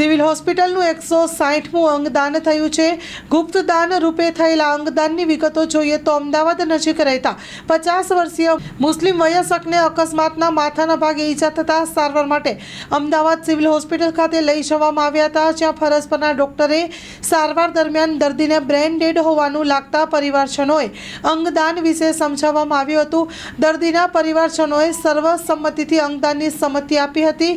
Civil હોસ્પિટલનું એકસો સાહીઠમું અંગદાન થયું છે. ગુપ્તદાન રૂપે થયેલા અંગદાનની વિગતો જોઈએ તો અમદાવાદ નજીક રહેતા પચાસ વર્ષીય મુસ્લિમ વયસ્કને અકસ્માતના માથાના ભાગે ઈજા થતાં સારવાર માટે અમદાવાદ સિવિલ હોસ્પિટલ ખાતે લઈ જવામાં આવ્યા હતા, જ્યાં ફરજ પરના ડોક્ટરે સારવાર દરમિયાન દર્દીને બ્રેન ડેડ હોવાનું લાગતા પરિવારજનોએ અંગદાન વિશે સમજાવવામાં આવ્યું હતું. દર્દીના પરિવારજનોએ સર્વસંમતિથી અંગદાનની સંમતિ આપી હતી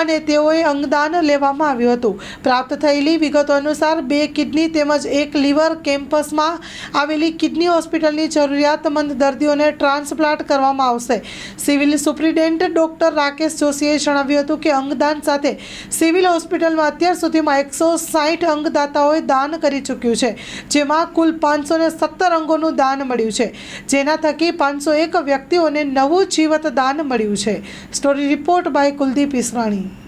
અને તેઓએ અંગદાન લેવામાં આવ્યું હતું. પ્રાપ્ત થયેલી વિગતો અનુસાર બે કિડની તેમજ એક લીવર કેમ્પસમાં આવેલી કિડની હોસ્પિટલની જરૂરિયાતમંદ દર્દીઓને ટ્રાન્સપ્લાન્ટ કરવામાં આવશે. સિવિલ સુપ્રિન્ટેન્ડન્ટ ડોક્ટર રાકેશ જોશીએ જણાવ્યું હતું કે અંગદાન સાથે સિવિલ હોસ્પિટલમાં અત્યાર સુધીમાં એકસો સાહીઠ અંગદાતાઓએ દાન કરી ચૂક્યું છે, જેમાં કુલ પાંચસો સત્તર અંગોનું દાન મળ્યું છે. જેના થકી પાંચસો એક વ્યક્તિઓને નવું જીવત દાન મળ્યું છે. Story report by Kuldeep Israni.